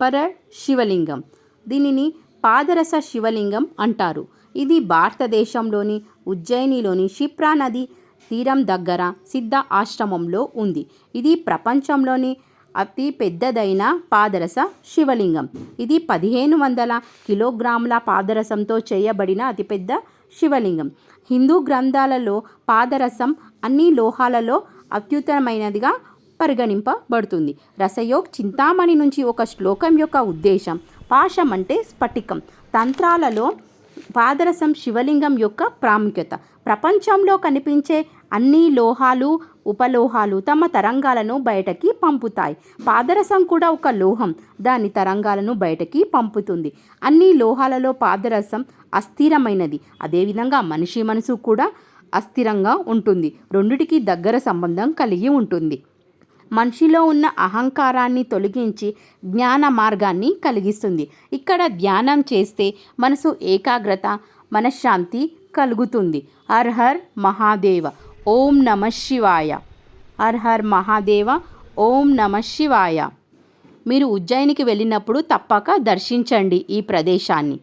పర శివలింగం. దీనిని పాదరస శివలింగం అంటారు. ఇది భారతదేశంలోని ఉజ్జయినిలోని క్షిప్రా నది తీరం దగ్గర సిద్ధ ఆశ్రమంలో ఉంది. ఇది ప్రపంచంలోని అతి పెద్దదైన పాదరస శివలింగం. ఇది పదిహేను వందల కిలోగ్రాముల పాదరసంతో చేయబడిన అతిపెద్ద శివలింగం. హిందూ గ్రంథాలలో పాదరసం అన్ని లోహాలలో అత్యుత్తమైనదిగా పరిగణింపబడుతుంది. రసయోగ్ చింతామణి నుంచి ఒక శ్లోకం యొక్క ఉద్దేశం పాశం అంటే స్ఫటికం. తంత్రాలలో పాదరసం శివలింగం యొక్క ప్రాముఖ్యత. ప్రపంచంలో కనిపించే అన్ని లోహాలు ఉపలోహాలు తమ తరంగాలను బయటకి పంపుతాయి. పాదరసం కూడా ఒక లోహం. దాని తరంగాలను బయటకి పంపుతుంది. అన్ని లోహాలలో పాదరసం అస్థిరమైనది. అదేవిధంగా మనిషి మనసు కూడా అస్థిరంగా ఉంటుంది. రెండిటికి దగ్గర సంబంధం కలిగి ఉంటుంది. మనిషిలో ఉన్న అహంకారాన్ని తొలగించి జ్ఞాన మార్గాన్ని కలిగిస్తుంది. ఇక్కడ ధ్యానం చేస్తే మనసు ఏకాగ్రత మనశ్శాంతి కలుగుతుంది. అర్హర్ మహాదేవ ఓం నమ శివాయ. అర్హర్ మహాదేవ ఓం నమ శివాయ. మీరు ఉజ్జయినికి వెళ్ళినప్పుడు తప్పక దర్శించండి ఈ ప్రదేశాన్ని.